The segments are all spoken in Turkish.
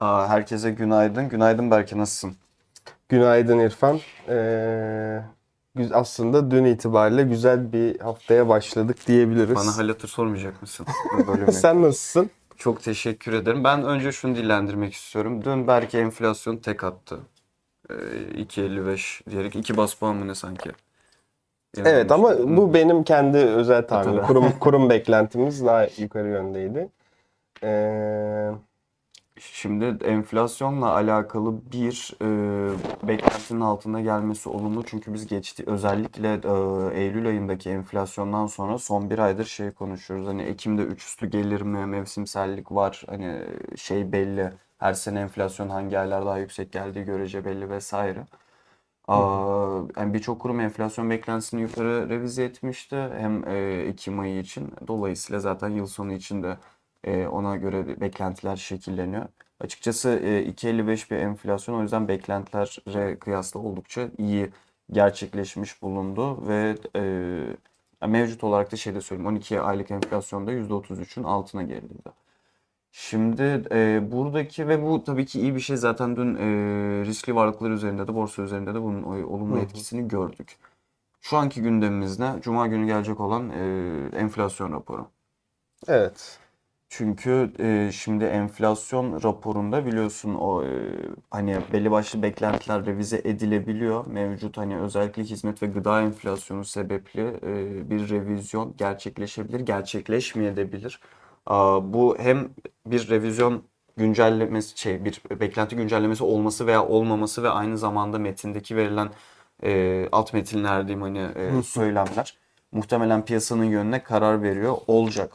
Aa, herkese günaydın. Günaydın Berke nasılsın? Günaydın İrfan. Ee, aslında dün itibariyle güzel bir haftaya başladık diyebiliriz. Bana hal hatır sormayacak mısın? Sen nasılsın? Çok teşekkür ederim. Ben önce şunu dillendirmek istiyorum. Dün Berke enflasyon tek attı. Ee, 2.55 diyerek 2 bas puan mı ne sanki? Evet ama Yanılmış. bu benim kendi özel tahminim. Kurum, kurum beklentimiz daha yukarı yöndeydi. Ee, Şimdi enflasyonla alakalı bir e, beklentinin altında gelmesi olumlu. Çünkü biz geçti özellikle e, Eylül ayındaki enflasyondan sonra son bir aydır şey konuşuyoruz. Hani Ekim'de üç üstü gelir mi, mevsimsellik var. Hani şey belli. Her sene enflasyon hangi aylar daha yüksek geldiği görece belli vesaire. Aa, yani birçok kurum enflasyon beklentisini yukarı revize etmişti. Hem e, Ekim ayı için. Dolayısıyla zaten yıl sonu için de e, ona göre beklentiler şekilleniyor. Açıkçası e, 2.55 bir enflasyon o yüzden beklentilere kıyasla oldukça iyi gerçekleşmiş bulundu ve e, mevcut olarak da şey de söyleyeyim 12 aylık enflasyonda %33'ün altına geriledi. Şimdi e, buradaki ve bu tabii ki iyi bir şey zaten dün e, riskli varlıklar üzerinde de borsa üzerinde de bunun olumlu Hı hı. etkisini gördük. Şu anki gündemimiz ne? Cuma günü gelecek olan e, enflasyon raporu. evet. Çünkü e, şimdi enflasyon raporunda biliyorsun o e, hani belli başlı beklentiler revize edilebiliyor. Mevcut hani özellikle hizmet ve gıda enflasyonu sebepli e, bir revizyon gerçekleşebilir, gerçekleşmeyebilir. Aa, bu hem bir revizyon güncellemesi şey bir beklenti güncellemesi olması veya olmaması ve aynı zamanda metindeki verilen e, alt metinler diyeyim hani e, söylemler muhtemelen piyasanın yönüne karar veriyor olacak.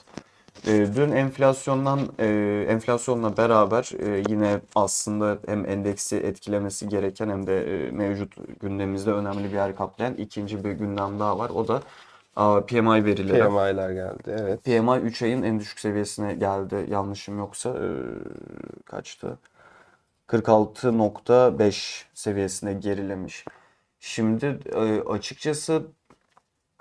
E, Dün enflasyondan e, enflasyonla beraber e, yine aslında hem endeksi etkilemesi gereken hem de e, mevcut gündemimizde önemli bir yer kaplayan ikinci bir gündem daha var. O da a, PMI verileri. PMI'ler geldi. Evet. PMI 3 ayın en düşük seviyesine geldi. Yanlışım yoksa e, kaçtı? 46.5 seviyesine gerilemiş. Şimdi e, açıkçası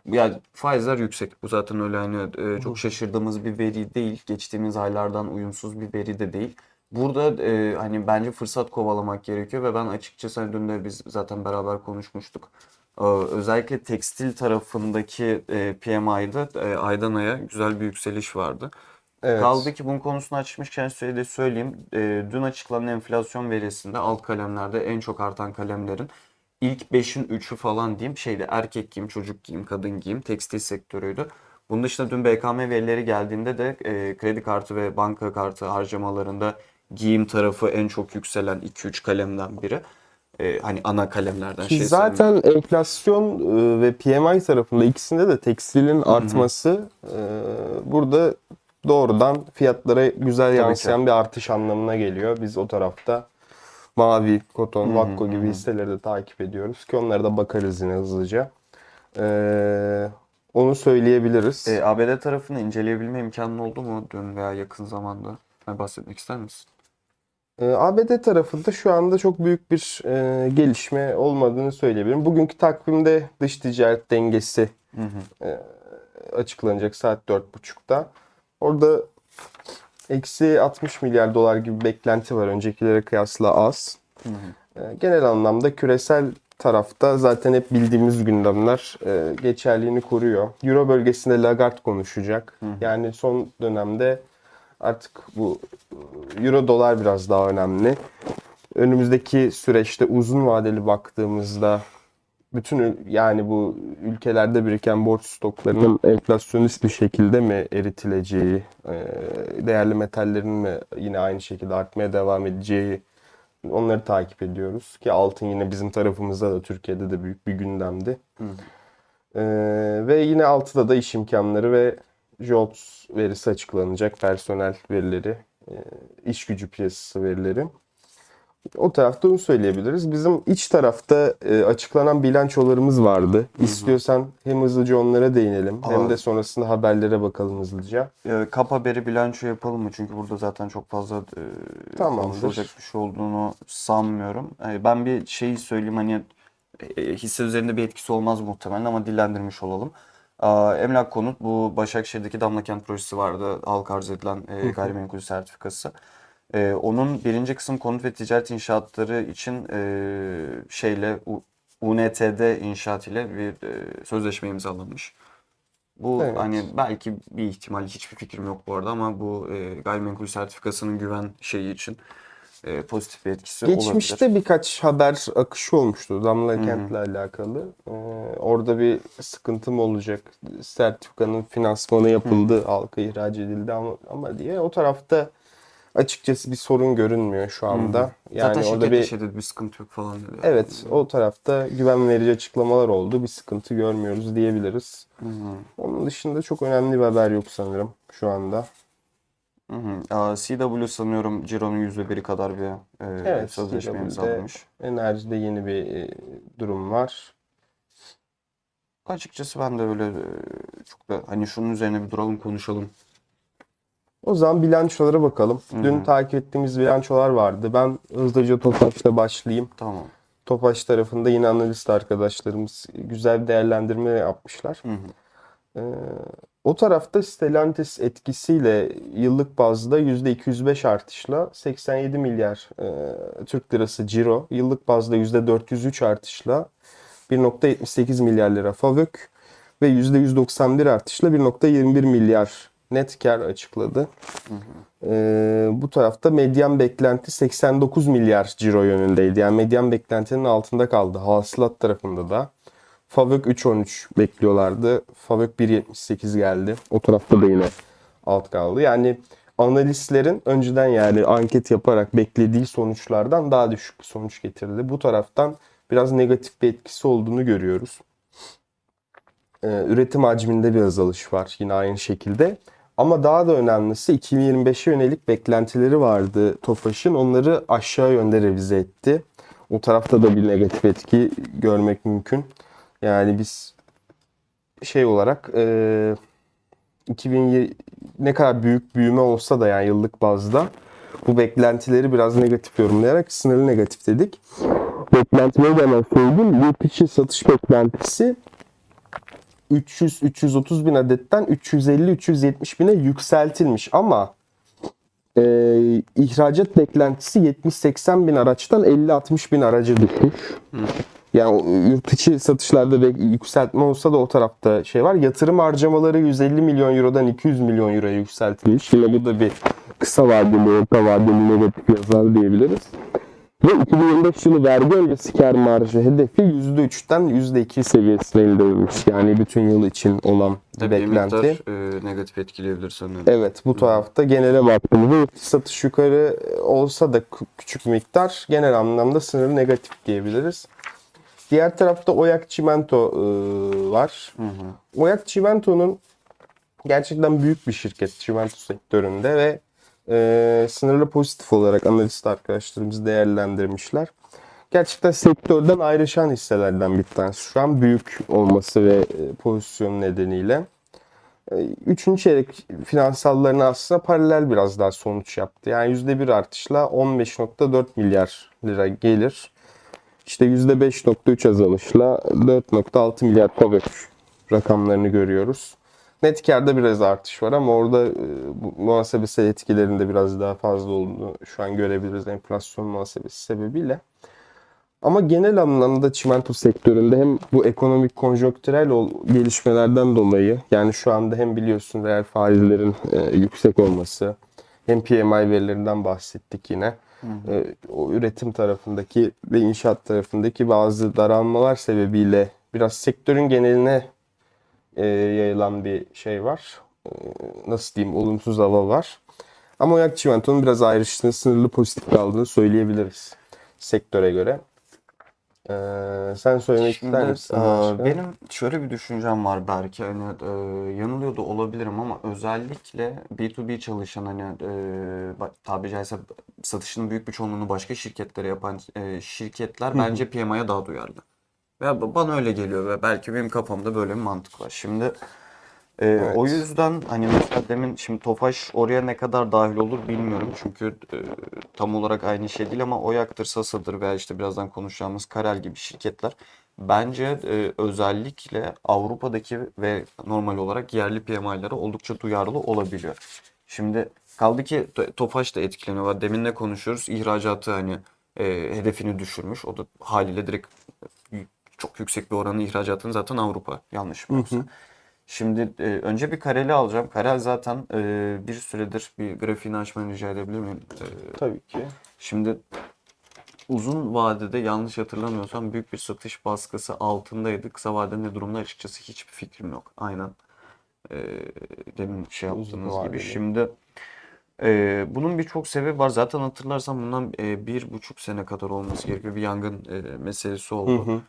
ya faizler yüksek. Bu zaten öyle hani e, çok şaşırdığımız bir veri değil. Geçtiğimiz aylardan uyumsuz bir veri de değil. Burada e, hani bence fırsat kovalamak gerekiyor ve ben açıkçası hani dün de biz zaten beraber konuşmuştuk. Ee, özellikle tekstil tarafındaki e, PMI'da e, aydan aya güzel bir yükseliş vardı. Evet. Kaldı ki bunun konusunu açmışken şöyle de söyleyeyim. Ee, dün açıklanan enflasyon verisinde alt kalemlerde en çok artan kalemlerin ilk 5'in 3'ü falan diyeyim şeyde erkek giyim, çocuk giyim, kadın giyim, tekstil sektörüydü. Bunun dışında dün BKM verileri geldiğinde de e, kredi kartı ve banka kartı harcamalarında giyim tarafı en çok yükselen 2-3 kalemden biri. E, hani ana kalemlerden Ki şey zaten enflasyon e, ve PMI tarafında ikisinde de tekstilin artması e, burada doğrudan fiyatlara güzel yansıyan bir artış anlamına geliyor. Biz o tarafta Mavi, Koton, Vakko gibi hisseleri de takip ediyoruz ki onlara da bakarız yine hızlıca. E, onu söyleyebiliriz. E, ABD tarafını inceleyebilme imkanın oldu mu dün veya yakın zamanda? Ben bahsetmek ister misin? Ee, ABD tarafında şu anda çok büyük bir e, gelişme olmadığını söyleyebilirim. Bugünkü takvimde dış ticaret dengesi Hı hı. açıklanacak saat 4.30'da. Orada eksi 60 milyar dolar gibi bir beklenti var. Öncekilere kıyasla az. Hı hı. Ee, genel anlamda küresel tarafta zaten hep bildiğimiz gündemler e, geçerliğini koruyor. Euro bölgesinde Lagarde konuşacak. Hı hı. Yani son dönemde artık bu e, Euro dolar biraz daha önemli. Önümüzdeki süreçte uzun vadeli baktığımızda bütün yani bu ülkelerde biriken borç stoklarının enflasyonist bir şekilde mi eritileceği, e, değerli metallerin mi yine aynı şekilde artmaya devam edeceği onları takip ediyoruz. Ki altın yine bizim tarafımızda da Türkiye'de de büyük bir gündemdi. Hı. E, ve yine altıda da iş imkanları ve JOLTS verisi açıklanacak. Personel verileri, e, iş gücü piyasası verileri. O tarafta onu söyleyebiliriz. Bizim iç tarafta e, açıklanan bilançolarımız vardı. İstiyorsan hem hızlıca onlara değinelim hem Aa. de sonrasında haberlere bakalım hızlıca. E, kap haberi bilanço yapalım mı? Çünkü burada zaten çok fazla e, Tamamdır. konuşulacak bir şey olduğunu sanmıyorum. E, ben bir şey söyleyeyim hani e, hisse üzerinde bir etkisi olmaz muhtemelen ama dillendirmiş olalım. Emlak Konut bu Başakşehir'deki Damlakent projesi vardı. Halka arz edilen e, gayrimenkul sertifikası. Ee, onun birinci kısım konut ve ticaret inşaatları için e, şeyle U- UNTD inşaat ile bir e, sözleşme imzalanmış. Bu Evet. hani belki bir ihtimal hiçbir fikrim yok bu arada ama bu e, gayrimenkul sertifikasının güven şeyi için e, pozitif bir etkisi olabilir. Geçmişte birkaç haber akışı olmuştu Damla. Kent'le alakalı. Ee, orada bir sıkıntı mı olacak? Sertifikanın finansmanı yapıldı, halka ihraç edildi ama, ama diye o tarafta açıkçası bir sorun görünmüyor şu anda. Yani Zaten orada bir dedi bir sıkıntı yok falan dedi. evet o tarafta güven verici açıklamalar oldu. Bir sıkıntı görmüyoruz diyebiliriz. Hı. Onun dışında çok önemli bir haber yok sanırım şu anda. Hı hı. Aa, CW sanıyorum Ciro'nun %1'i kadar bir e, Evet, sözleşme imzalamış. Enerjide yeni bir e, durum var. Açıkçası ben de öyle e, çok da hani şunun üzerine bir duralım konuşalım. O zaman bilançolara bakalım. Hı Dün takip ettiğimiz bilançolar vardı. Ben hızlıca Tofaş'la başlayayım. Tamam. Tofaş tarafında yine analist arkadaşlarımız güzel bir değerlendirme yapmışlar. Hı hı. Ee, o tarafta Stellantis etkisiyle yıllık bazda %205 artışla 87 milyar e, Türk lirası ciro, yıllık bazda %403 artışla 1.78 milyar lira FAVÖK ve %191 artışla 1.21 milyar net kar açıkladı. Ee, bu tarafta medyan beklenti 89 milyar ciro yönündeydi. Yani medyan beklentinin altında kaldı. Hasılat tarafında da. Favök 3.13 bekliyorlardı. Favök 1.78 geldi. O tarafta da yine alt kaldı. Yani analistlerin önceden yani anket yaparak beklediği sonuçlardan daha düşük bir sonuç getirdi. Bu taraftan biraz negatif bir etkisi olduğunu görüyoruz. Ee, üretim hacminde bir azalış var yine aynı şekilde. Ama daha da önemlisi 2025'e yönelik beklentileri vardı Tofaş'ın. Onları aşağı yönde revize etti. O tarafta da bir negatif etki görmek mümkün. Yani biz şey olarak e, 2020 ne kadar büyük büyüme olsa da yani yıllık bazda bu beklentileri biraz negatif yorumlayarak sınırlı negatif dedik. Beklentileri de hemen söyleyeyim. Yurt içi satış beklentisi 300-330 bin adetten 350-370 bine yükseltilmiş ama e, ihracat beklentisi 70-80 bin araçtan 50-60 bin araca düşmüş. Yani yurt içi satışlarda ve yükseltme olsa da o tarafta şey var. Yatırım harcamaları 150 milyon eurodan 200 milyon euroya yükseltilmiş. Yine bu da bir kısa vadeli, orta vadeli negatif yazar diyebiliriz. Ve 2025 yılı vergi öncesi kar marjı hedefi %3'ten %2 seviyesine indirilmiş. Yani bütün yıl için olan Tabii beklenti. miktar e, negatif etkileyebilir sanırım. Evet bu tarafta genele baktığımızda satış yukarı olsa da kü- küçük miktar genel anlamda sınırı negatif diyebiliriz. Diğer tarafta Oyak Çimento e, var. Hı hı. Oyak Çimento'nun gerçekten büyük bir şirket çimento sektöründe ve e, sınırlı pozitif olarak analist arkadaşlarımız değerlendirmişler. Gerçekten sektörden ayrışan hisselerden bir tanesi. Şu an büyük olması ve e, pozisyonu nedeniyle. E, Üçüncü çeyrek finansallarına aslında paralel biraz daha sonuç yaptı. Yani %1 artışla 15.4 milyar lira gelir. İşte %5.3 azalışla 4.6 milyar FAVÖK rakamlarını görüyoruz. Net karda biraz artış var ama orada e, bu muhasebesel etkilerinde biraz daha fazla olduğunu şu an görebiliriz enflasyon muhasebesi sebebiyle. Ama genel anlamda çimento sektöründe hem bu ekonomik konjonktürel gelişmelerden dolayı yani şu anda hem biliyorsun reel faizlerin e, yüksek olması hem PMI verilerinden bahsettik yine. E, o üretim tarafındaki ve inşaat tarafındaki bazı daralmalar sebebiyle biraz sektörün geneline e, yayılan bir şey var. E, nasıl diyeyim olumsuz hava var. Ama Oyak Çimento'nun biraz ayrıştığını, sınırlı pozitif kaldığını söyleyebiliriz sektöre göre. E, sen söylemek Şimdi, ister misin? e, başka? benim şöyle bir düşüncem var belki hani e, yanılıyor da olabilirim ama özellikle B2B çalışan hani e, tabiri caizse satışının büyük bir çoğunluğunu başka şirketlere yapan e, şirketler bence PMI'ye daha duyarlı. Ba- bana öyle geliyor ve belki benim kafamda böyle bir mantık var. Şimdi e, o Evet. yüzden hani mesela demin şimdi Tofaş oraya ne kadar dahil olur bilmiyorum. Çünkü e, tam olarak aynı şey değil ama Oyak'tır, Sasa'dır veya işte birazdan konuşacağımız Karel gibi şirketler bence e, özellikle Avrupa'daki ve normal olarak yerli PMI'lara oldukça duyarlı olabiliyor. Şimdi kaldı ki To- Tofaş da etkileniyor. Demin ne konuşuyoruz? İhracatı hani e, hedefini düşürmüş. O da haliyle direkt çok yüksek bir oranı ihracatın zaten Avrupa. Yanlış mı yoksa? Şimdi e, önce bir kareli alacağım. Karel zaten e, bir süredir bir grafiğini açmanı rica edebilir miyim? E, Tabii ki. Şimdi uzun vadede yanlış hatırlamıyorsam büyük bir satış baskısı altındaydı. Kısa vadede ne durumda açıkçası hiçbir fikrim yok. Aynen e, demin şey Uzun yaptığımız gibi. vadeli. Şimdi e, bunun birçok sebebi var. Zaten hatırlarsam bundan e, bir buçuk sene kadar olması gerekiyor. Bir yangın e, meselesi oldu. Hı hı.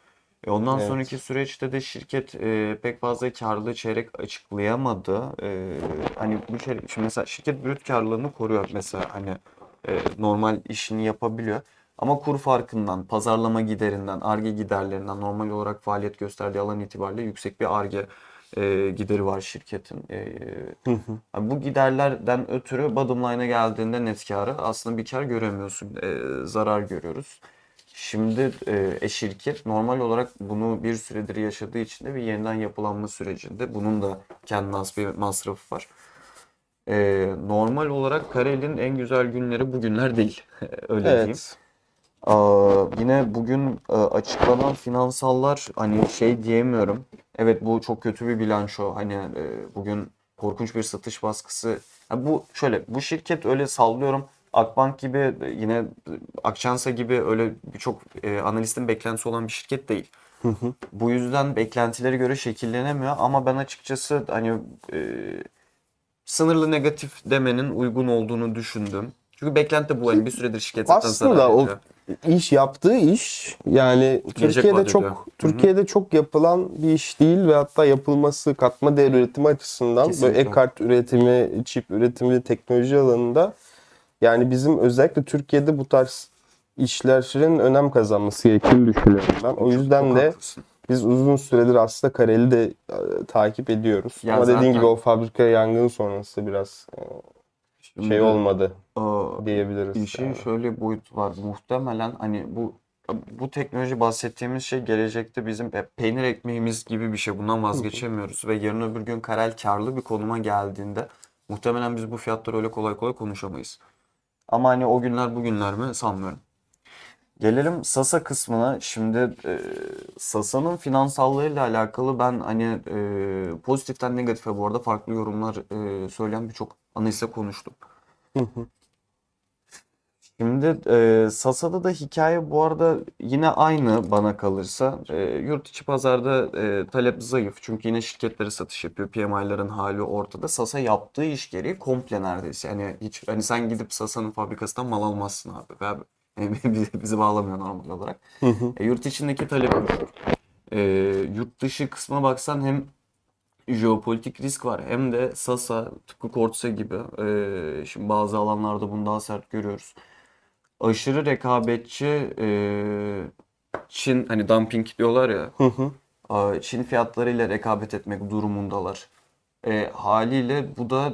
E, Ondan Evet. sonraki süreçte de şirket e, pek fazla karlı çeyrek açıklayamadı. E, hani bu çeyrek, şimdi mesela şirket brüt karlılığını koruyor mesela hani e, normal işini yapabiliyor. Ama kur farkından, pazarlama giderinden, Ar-Ge giderlerinden normal olarak faaliyet gösterdiği alan itibariyle yüksek bir Ar-Ge e, gideri var şirketin. E, Abi bu giderlerden ötürü bottom line'a geldiğinde net karı aslında bir kar göremiyorsun. E, zarar görüyoruz. Şimdi e, şirket normal olarak bunu bir süredir yaşadığı için de bir yeniden yapılanma sürecinde. Bunun da kendine has bir masrafı var. E, normal olarak Karel'in en güzel günleri bugünler değil. Öyle diyeyim. Evet. Aa, yine bugün e, açıklanan finansallar hani şey diyemiyorum. Evet bu çok kötü bir bilanço. Hani e, bugün korkunç bir satış baskısı. Ha, bu şöyle bu şirket öyle sallıyorum. Akbank gibi yine Akçansa gibi öyle birçok e, analistin beklentisi olan bir şirket değil. Bu yüzden beklentileri göre şekillenemiyor ama ben açıkçası hani e, sınırlı negatif demenin uygun olduğunu düşündüm. Çünkü beklenti bu. Yani bir süredir şirket zaten Aslında o ediyor. iş yaptığı iş yani Türkiye'de vadede. çok Hı hı. Türkiye'de çok yapılan bir iş değil ve hatta yapılması katma değer üretimi açısından böyle Kesinlikle. ekart üretimi, çip üretimi, teknoloji alanında yani bizim özellikle Türkiye'de bu tarz işlerin önem kazanması gerektiğini düşünüyorum ben. O yüzden de biz uzun süredir aslında Kareli de e, takip ediyoruz. Ya Ama dediğin zaten- gibi o fabrika yangını sonrası biraz e, şey olmadı aa, diyebiliriz. işin yani. şöyle bir boyutu var. Muhtemelen hani bu bu teknoloji bahsettiğimiz şey gelecekte bizim e, peynir ekmeğimiz gibi bir şey. Bundan vazgeçemiyoruz ve yarın öbür gün Karel karlı bir konuma geldiğinde muhtemelen biz bu fiyatları öyle kolay kolay konuşamayız. Ama hani o günler bugünler mi sanmıyorum. Gelelim Sasa kısmına. Şimdi e, Sasa'nın finansallarıyla alakalı ben hani e, pozitiften negatife bu arada farklı yorumlar e, söyleyen birçok analistle konuştum. Şimdi e, Sasa'da da hikaye bu arada yine aynı bana kalırsa. E, yurt içi pazarda e, talep zayıf. Çünkü yine şirketleri satış yapıyor. PMI'ların hali ortada. Sasa yaptığı iş gereği komple neredeyse. Yani hiç hani sen gidip Sasa'nın fabrikasından mal almazsın abi. Abi, yani bizi, bizi bağlamıyor normal olarak. E, yurt içindeki talep düşük. E, yurt dışı kısma baksan hem jeopolitik risk var hem de Sasa tıpkı Cortsa gibi e, şimdi bazı alanlarda bunu daha sert görüyoruz. Aşırı rekabetçi e, Çin hani dumping diyorlar ya Hı hı. a, Çin fiyatlarıyla rekabet etmek durumundalar. E, haliyle bu da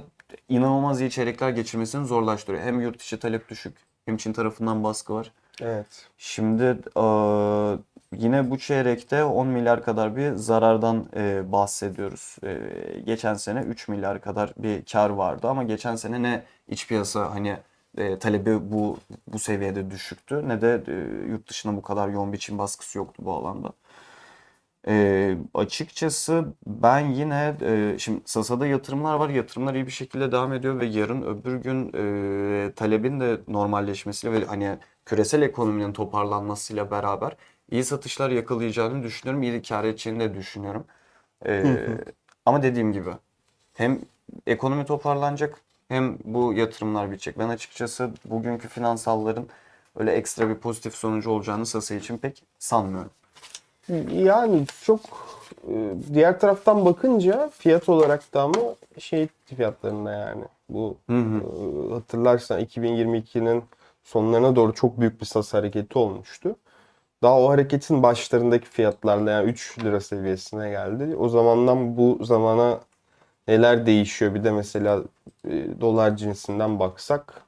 inanılmaz iyi çeyrekler geçirmesini zorlaştırıyor. Hem yurt içi talep düşük hem Çin tarafından baskı var. Evet. Şimdi eee, yine bu çeyrekte 10 milyar kadar bir zarardan eee, bahsediyoruz. Eee, geçen sene 3 milyar kadar bir kar vardı ama geçen sene ne iç piyasa hani eee, talebi bu bu seviyede düşüktü ne de eee, yurt dışına bu kadar yoğun bir Çin baskısı yoktu bu alanda. Eee, açıkçası ben yine eee, şimdi Sasa'da yatırımlar var. Yatırımlar iyi bir şekilde devam ediyor ve yarın öbür gün eee, talebin de normalleşmesiyle ve hani küresel ekonominin toparlanmasıyla beraber iyi satışlar yakalayacağını düşünüyorum. İyi kâr edeceğini de düşünüyorum. Eee, ama dediğim gibi hem ekonomi toparlanacak hem bu yatırımlar bitecek. Ben açıkçası bugünkü finansalların öyle ekstra bir pozitif sonucu olacağını Sasa için pek sanmıyorum. Yani çok e, diğer taraftan bakınca fiyat olarak da ama şey fiyatlarında yani bu Hı hı. e, hatırlarsan 2022'nin sonlarına doğru çok büyük bir sas hareketi olmuştu. Daha o hareketin başlarındaki fiyatlarla yani 3 lira seviyesine geldi. O zamandan bu zamana neler değişiyor? Bir de mesela e, dolar cinsinden baksak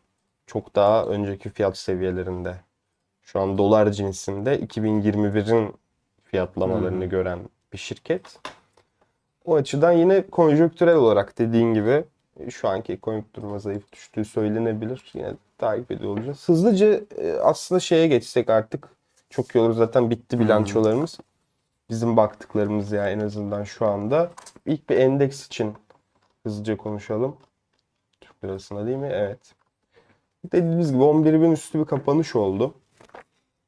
çok daha önceki fiyat seviyelerinde. Şu an dolar cinsinde 2021'in fiyatlamalarını gören bir şirket. O açıdan yine konjonktürel olarak dediğin gibi e, şu anki duruma zayıf düştüğü söylenebilir. Yine takip ediyor olacağız. Hızlıca e, aslında şeye geçsek artık. Çok iyi olur zaten bitti bilançolarımız. Bizim baktıklarımız ya en azından şu anda. İlk bir endeks için hızlıca konuşalım. Türk lirasına değil mi? Evet. Dediğimiz gibi 11.000 üstü bir kapanış oldu.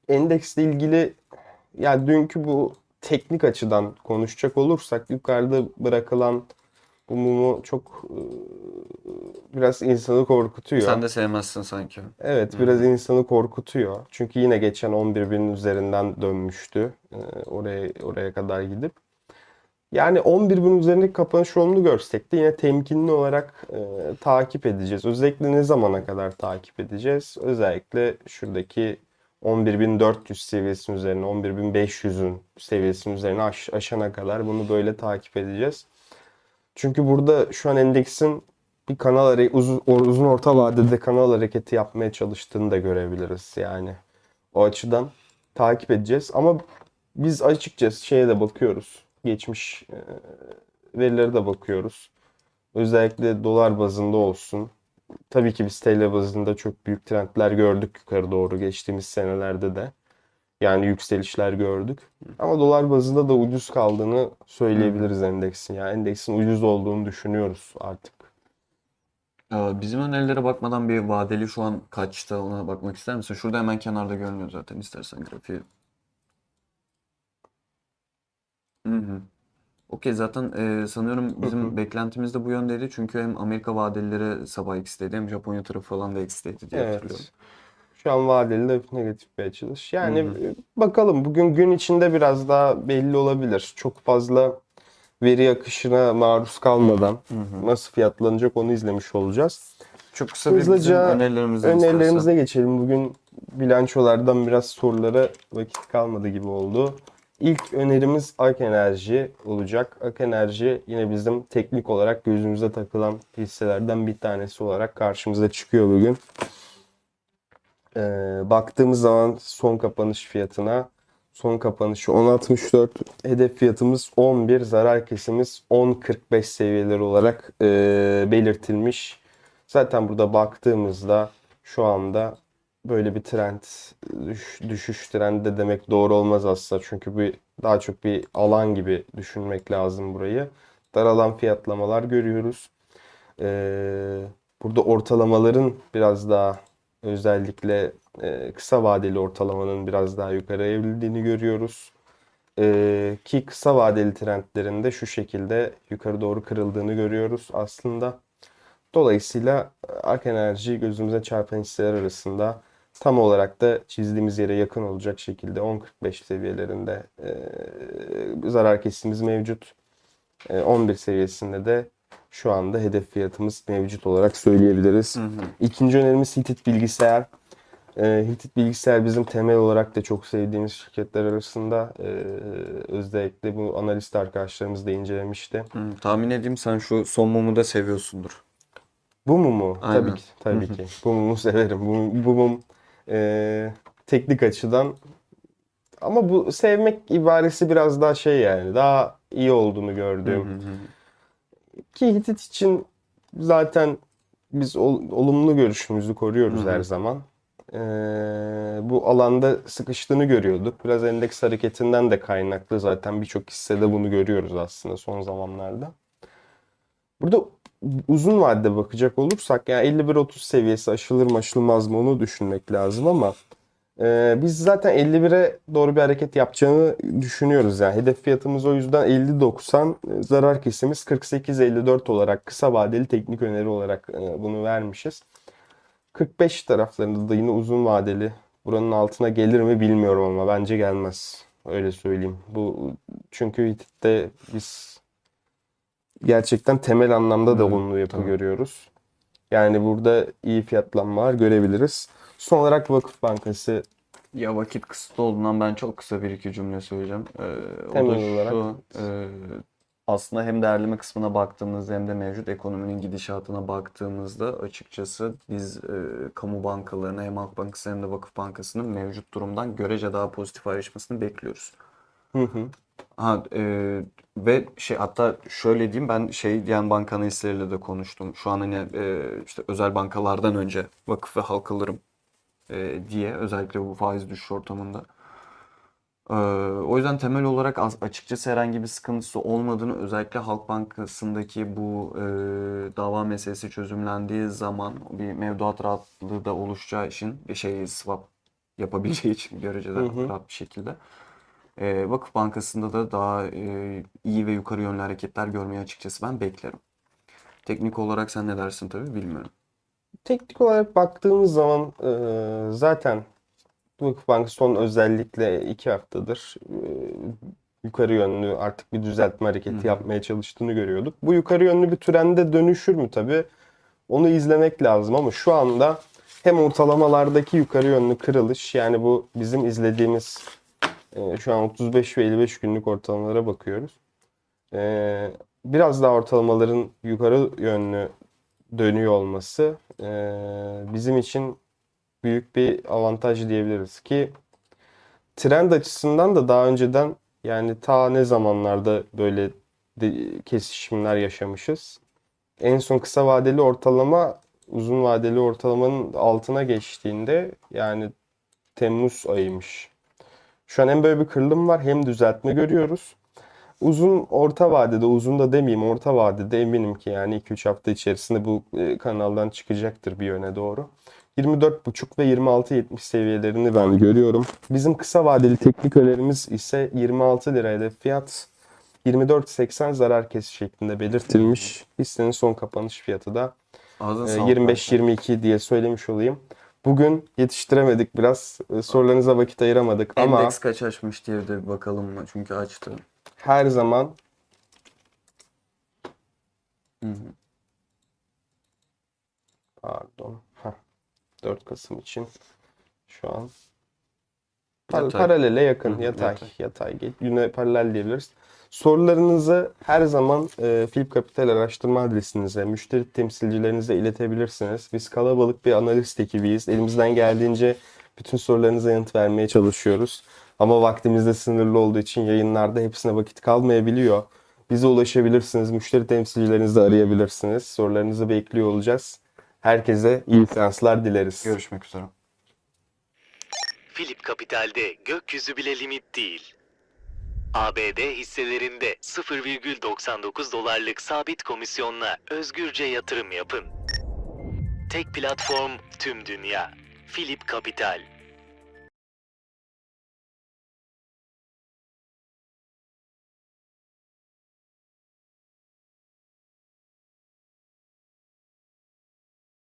Endeksle ilgili ya dünkü bu teknik açıdan konuşacak olursak yukarıda bırakılan bu mumu çok e, biraz insanı korkutuyor. Sen de sevmezsin sanki. Evet biraz insanı korkutuyor. Çünkü yine geçen 11.000'in üzerinden dönmüştü. e, oraya oraya kadar gidip. Yani 11.000 üzerindeki kapanış yolunu görsek de yine temkinli olarak e, takip edeceğiz. Özellikle ne zamana kadar takip edeceğiz? Özellikle şuradaki 11.400 seviyesinin üzerine, 11.500'ün seviyesinin üzerine aş- aşana kadar bunu böyle takip edeceğiz. Çünkü burada şu an endeksin bir kanal uzun, uzun orta vadede kanal hareketi yapmaya çalıştığını da görebiliriz. Yani o açıdan takip edeceğiz. Ama biz açıkçası şeye de bakıyoruz. Geçmiş e, verilere de bakıyoruz. Özellikle dolar bazında olsun. Tabii ki biz TL bazında çok büyük trendler gördük yukarı doğru geçtiğimiz senelerde de. Yani yükselişler gördük. Ama dolar bazında da ucuz kaldığını söyleyebiliriz endeksin. Yani endeksin ucuz olduğunu düşünüyoruz artık. Ee, Bizim önerilere bakmadan bir vadeli şu an kaçta ona bakmak ister misin? Şurada hemen kenarda görünüyor zaten istersen grafiği. Hı hı. Okey zaten e, sanıyorum bizim beklentimiz de bu yöndeydi. Çünkü hem Amerika vadeleri sabah eksideydi hem Japonya tarafı falan da eksideydi diye hatırlıyorum. Evet. Şu an vadeli de negatif bir açılış. Yani Hı hı. e, bakalım bugün gün içinde biraz daha belli olabilir. Çok fazla veri akışına maruz kalmadan Hı hı. nasıl fiyatlanacak onu izlemiş olacağız. Çok kısa bir bizim Hızlıca önerilerimizden Önerilerimize istersen. geçelim. Bugün bilançolardan biraz sorulara vakit kalmadı gibi oldu. İlk önerimiz Ak Enerji olacak. Ak Enerji yine bizim teknik olarak gözümüze takılan hisselerden bir tanesi olarak karşımıza çıkıyor bugün. Ee, baktığımız zaman son kapanış fiyatına son kapanışı 10.64 hedef fiyatımız 11 zarar kesimiz 10.45 seviyeleri olarak e, belirtilmiş. Zaten burada baktığımızda şu anda böyle bir trend düş- düşüş trendi de demek doğru olmaz aslında. Çünkü bu daha çok bir alan gibi düşünmek lazım burayı. Daralan fiyatlamalar görüyoruz. Ee, burada ortalamaların biraz daha özellikle e, kısa vadeli ortalamanın biraz daha yukarı evrildiğini görüyoruz. Ee, ki kısa vadeli trendlerinde şu şekilde yukarı doğru kırıldığını görüyoruz aslında. Dolayısıyla Ak Enerji gözümüze çarpan hisseler arasında tam olarak da çizdiğimiz yere yakın olacak şekilde 10.45 seviyelerinde e, zarar kesimiz mevcut. E, 11 seviyesinde de şu anda hedef fiyatımız mevcut olarak söyleyebiliriz. Hı hı. İkinci önerimiz Hitit Bilgisayar. E, Hitit Bilgisayar bizim temel olarak da çok sevdiğimiz şirketler arasında. E, özellikle bu analist arkadaşlarımız da incelemişti. Hı, tahmin edeyim sen şu son mumu da seviyorsundur. Bu mumu? Aynen. Tabii ki, tabii ki. Bu mumu severim. Bu, bu mum e, teknik açıdan ama bu sevmek ibaresi biraz daha şey yani daha iyi olduğunu gördüğüm. hı hı. Ki Hitit için zaten biz ol- olumlu görüşümüzü koruyoruz Hı hı. her zaman. E, bu alanda sıkıştığını görüyorduk. Biraz endeks hareketinden de kaynaklı zaten birçok hissede bunu görüyoruz aslında son zamanlarda. Burada uzun vadede bakacak olursak yani 51-30 seviyesi aşılır mı aşılmaz mı onu düşünmek lazım ama e, biz zaten 51'e doğru bir hareket yapacağını düşünüyoruz yani. Hedef fiyatımız o yüzden 50-90 zarar kesimiz 48-54 olarak kısa vadeli teknik öneri olarak e, bunu vermişiz. 45 taraflarında da yine uzun vadeli buranın altına gelir mi bilmiyorum ama bence gelmez. Öyle söyleyeyim. Bu çünkü Hitit'te biz gerçekten temel anlamda da olumlu yapı tabii. görüyoruz. Yani burada iyi fiyatlanmalar görebiliriz. Son olarak Vakıf Bankası Ya vakit kısıtlı olduğundan ben çok kısa bir iki cümle söyleyeceğim. Ee, o da Temel olarak. şu, e, aslında hem değerleme kısmına baktığımızda hem de mevcut ekonominin gidişatına baktığımızda açıkçası biz e, kamu bankalarına hem Halk Bankası hem de Vakıf Bankası'nın mevcut durumdan görece daha pozitif ayrışmasını bekliyoruz. Hı hı. Ha, e, ve şey hatta şöyle diyeyim ben şey diyen banka analistleriyle de konuştum. Şu an hani e, işte özel bankalardan önce vakıf ve halkalarım e, diye özellikle bu faiz düşüş ortamında. E, o yüzden temel olarak az, açıkçası herhangi bir sıkıntısı olmadığını özellikle Halk Bankası'ndaki bu e, dava meselesi çözümlendiği zaman bir mevduat rahatlığı da oluşacağı için bir şey swap yapabileceği için göreceli Hı hı. rahat bir şekilde. E, Vakıf Bankası'nda da daha e, iyi ve yukarı yönlü hareketler görmeyi açıkçası ben beklerim. Teknik olarak sen ne dersin tabii bilmiyorum. Teknik olarak baktığımız zaman e, zaten Vakıfbank son özellikle iki haftadır e, yukarı yönlü artık bir düzeltme hareketi hı. yapmaya çalıştığını görüyorduk. Bu yukarı yönlü bir trende dönüşür mü tabii? Onu izlemek lazım ama şu anda hem ortalamalardaki yukarı yönlü kırılış yani bu bizim izlediğimiz e, şu an 35 ve 55 günlük ortalamalara bakıyoruz. E, biraz daha ortalamaların yukarı yönlü dönüyor olması e, bizim için büyük bir avantaj diyebiliriz ki trend açısından da daha önceden yani ta ne zamanlarda böyle kesişimler yaşamışız. En son kısa vadeli ortalama uzun vadeli ortalamanın altına geçtiğinde yani Temmuz ayıymış. Şu an hem böyle bir kırılım var hem düzeltme görüyoruz. Uzun orta vadede, uzun da demeyeyim orta vadede eminim ki yani 2-3 hafta içerisinde bu e, kanaldan çıkacaktır bir yöne doğru. 24.5 ve 26.70 seviyelerini ben görüyorum. Bizim kısa vadeli teknik önerimiz ise 26 lirayla fiyat 24.80 zarar kesi şeklinde belirtilmiş. Hissenin son kapanış fiyatı da Ağzına e, sağlık Berkay. 25-22 diye söylemiş olayım. Bugün yetiştiremedik biraz. E, Sorularınıza vakit ayıramadık ama Endeks kaç açmış diye de bakalım mı? Çünkü açtı. her zaman Hı hı. Pardon. Heh. 4 Kasım için şu an par- Yatay. paralele yakın Hı yatay yatay. yatay güne paralel diyebiliriz. Sorularınızı her zaman e, Philip Capital araştırma adresinize, müşteri temsilcilerinize iletebilirsiniz. Biz kalabalık bir analist ekibiyiz. Elimizden geldiğince bütün sorularınıza yanıt vermeye çalışıyoruz. Ama vaktimiz de sınırlı olduğu için yayınlarda hepsine vakit kalmayabiliyor. Bize ulaşabilirsiniz, müşteri temsilcilerinizi arayabilirsiniz. Sorularınızı bekliyor olacağız. Herkese iyi seanslar dileriz. Görüşmek üzere. Philip Capital'de gökyüzü bile limit değil. ABD hisselerinde 0,99 dolarlık sabit komisyonla özgürce yatırım yapın. Tek platform tüm dünya. Philip Capital.